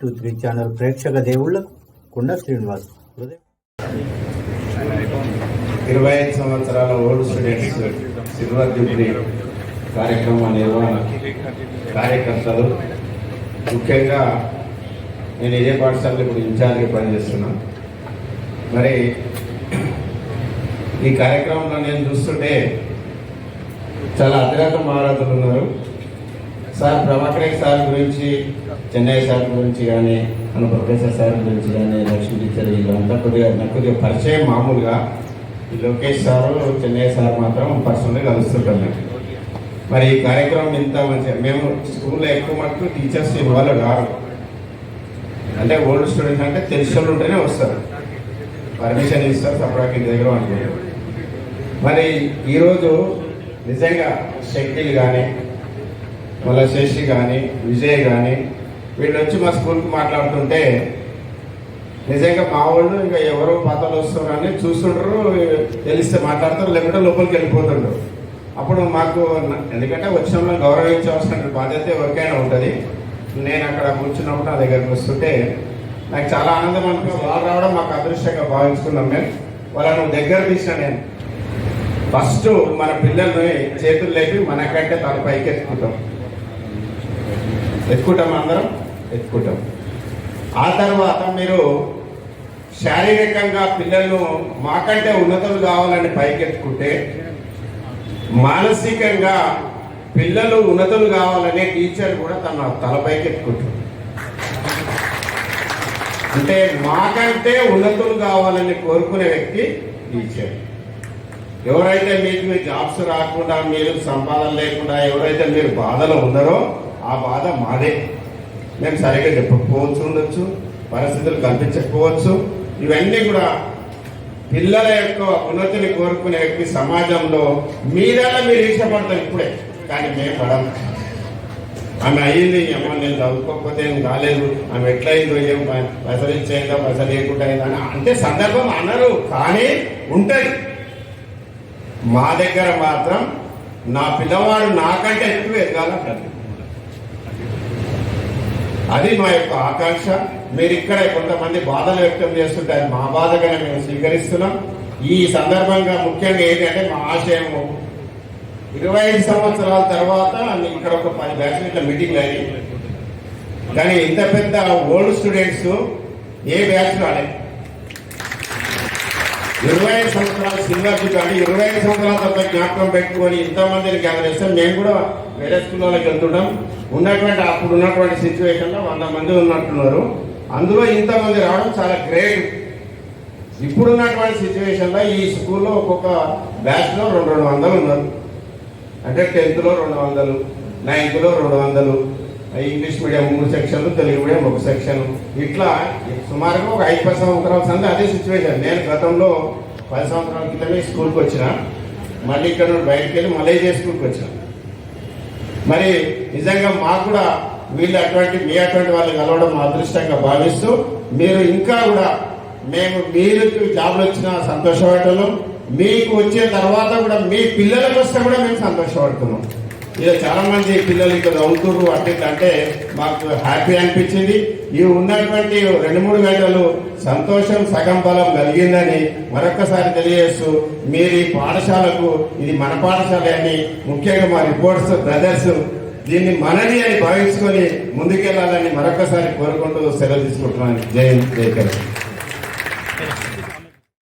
Three channel ప్రేక్షక దేవుళ్ళకు కుండ శ్రీనివాస్ ఇరవై ఐదు సంవత్సరాల ఓల్డ్ స్టూడెంట్స్ సిల్వర్ జూబ్లీ కార్యక్రమ నిర్వహణ కార్యకర్తలు. ముఖ్యంగా నేను ఇదే పాఠశాలలో ఇప్పుడు ఇన్ఛార్జ్గా పనిచేస్తున్నా. మరి ఈ కార్యక్రమంలో నేను చూస్తుంటే చాలా అతిరక మహారాజులు ఉన్నారు. సార్ ప్రభాకరే సార్ గురించి చెన్నై సార్ గురించి కానీ మన ప్రొఫెసర్ సార్ గురించి కానీ లక్ష్మీ టీచర్ వీళ్ళంతా కొద్దిగా నాకు కొద్దిగా పరిచయం మామూలుగా. ఈ లోకేష్ సారు చెన్నై సార్ మాత్రం పర్సనల్గా కలుస్తుంటాం నాకు. మరి ఈ కార్యక్రమం ఇంత మంచిగా మేము స్కూల్లో ఎక్కువ మటుకు టీచర్స్ ఇన్వాల్వ్ కాదు అంటే ఓల్డ్ స్టూడెంట్స్ అంటే తెలిసిన ఉంటేనే వస్తారు. పర్మిషన్ ఇస్తారు సపరేట్ దగ్గర అనుకుంటారు మరి ఈరోజు నిజంగా శక్తిలు కానీ మళ్ళీ శశి కానీ విజయ్ కానీ వీళ్ళు వచ్చి మా స్కూల్కి మాట్లాడుతుంటే నిజంగా మా వాళ్ళు ఇంకా ఎవరో పాతలు వస్తున్నారని చూస్తుంటారు తెలిస్తే మాట్లాడతారు లేకుంటే లోపలికి వెళ్ళిపోతుండ్రు అప్పుడు మాకు ఎందుకంటే వచ్చిన వాళ్ళని గౌరవించవలసిన బాధ్యత ఎవరికైనా ఉంటుంది. నేను అక్కడ కూర్చున్నప్పుడు నా దగ్గరకు వస్తుంటే నాకు చాలా ఆనందం అనుకో వాళ్ళు రావడం మాకు అదృష్టంగా భావించుకున్నాం మేము. వాళ్ళను దగ్గర తీసిన నేను. ఫస్ట్ మన పిల్లల్ని చేతులు లేపి మనకంటే తన పైకి ఎత్తుకుంటాం ఎత్తుకుంటాం అందరం? ఎత్తుకుంటాం. ఆ తర్వాత మీరు శారీరకంగా పిల్లలను మాకంటే ఉన్నతులు కావాలని పైకెత్తుకుంటే మానసికంగా పిల్లలు ఉన్నతులు కావాలనే టీచర్ కూడా తన తలపైకి ఎత్తుకుంటారు అంటే మాకంటే ఉన్నతులు కావాలని కోరుకునే వ్యక్తి టీచర్. ఎవరైతే మీకు మీ జాబ్స్ రాకుండా మీరు సంపాదన లేకుండా ఎవరైతే మీరు బాధలో ఉన్నారో ఆ బాధ మాదే. మేము సరిగ్గా చెప్పకపోవచ్చు ఉండొచ్చు పరిస్థితులు కల్పించకపోవచ్చు. ఇవన్నీ కూడా పిల్లల యొక్క ఉన్నతిని కోరుకునే వ్యక్తి సమాజంలో మీదల్లా మీరు ఇష్టపడతారు ఇప్పుడే కానీ మేము పడం ఆమె అయ్యింది ఏమో నేను చదువుకోకపోతే ఏం కాలేదు ఆమె ఎట్లయిందో ఏం ప- పైసలు లేకుండా అయిందా అని అంటే సందర్భం అనరు కానీ ఉంటుంది. మా దగ్గర మాత్రం నా పిల్లవాడు నాకంటే ఎక్కువ ఎదగాలంటారు అది మా యొక్క ఆకాంక్ష. మీరు ఇక్కడ కొంతమంది బాధలు వ్యక్తం చేస్తుంటే అది మా బాధగానే మేము స్వీకరిస్తున్నాం. ఈ సందర్భంగా ముఖ్యంగా ఏంటంటే మా ఆశయము ఇరవై ఐదు సంవత్సరాల తర్వాత ఇక్కడ ఒక పది బ్యాచ్లు మీటింగ్ అయ్యి కానీ ఇంత పెద్ద ఓల్డ్ స్టూడెంట్స్ ఏ బ్యాచ్ రాలేదు. ఇరవై ఐదు సంవత్సరాలు సిల్వర్ కానీ ఇరవై ఐదు సంవత్సరాల తర్వాత జ్ఞాపకం పెట్టుకొని ఇంతమందిని గ్యాదర్ చేస్తే మేము కూడా వేరే స్కూళ్ళకి వెళ్తుంటాం. ఉన్నటువంటి అప్పుడు ఉన్నటువంటి సిచ్యువేషన్లో వంద మంది ఉన్నట్టున్నారు. అందులో ఇంతమంది రావడం చాలా గ్రేట్ ఇప్పుడున్నటువంటి సిచ్యువేషన్లో ఈ స్కూల్లో ఒక్కొక్క బ్యాచ్లో రెండు రెండు వందలు ఉన్నారు. అంటే టెన్త్లో రెండు వందలు నైన్త్లో రెండు వందలు ఇంగ్లీష్ మీడియం మూడు సెక్షన్లు తెలుగు మీడియం ఒక సెక్షన్ ఇట్లా సుమారుగా ఒక ఐదు పది సంవత్సరాల సంది అదే సిచ్యువేషన్ నేను గతంలో పది సంవత్సరాల క్రితమే స్కూల్కి వచ్చిన. మళ్ళీ ఇక్కడ నుండి బయటకు వెళ్ళి మళ్ళీ స్కూల్కి వచ్చిన. మరి నిజంగా మాకు కూడా వీళ్ళు అటువంటి మీ అటువంటి వాళ్ళు కలవడం మా అదృష్టంగా భావిస్తూ మీరు ఇంకా కూడా మేము మీరు జాబ్లు వచ్చిన సంతోషపడటం మీకు వచ్చిన తర్వాత కూడా మీ పిల్లలకు వస్తే కూడా మేము సంతోషపడుతున్నాం. ఇలా చాలా మంది పిల్లలు ఇక్కడ అవుతున్నారు అంటే అంటే మాకు హ్యాపీ అనిపించింది. ఈ ఉన్నటువంటి రెండు మూడు గంటలు సంతోషం సగం బలం కలిగిందని మరొకసారి తెలియజేస్తూ మీరు ఈ పాఠశాలకు ఇది మన పాఠశాల అని ముఖ్యంగా మా రిపోర్ట్స్ బ్రదర్స్ దీన్ని మనది అని భావించుకొని ముందుకెళ్ళాలని మరొకసారి కోరుకుంటూ సెలవు తీసుకుంటున్నాను. జై హింద్, జై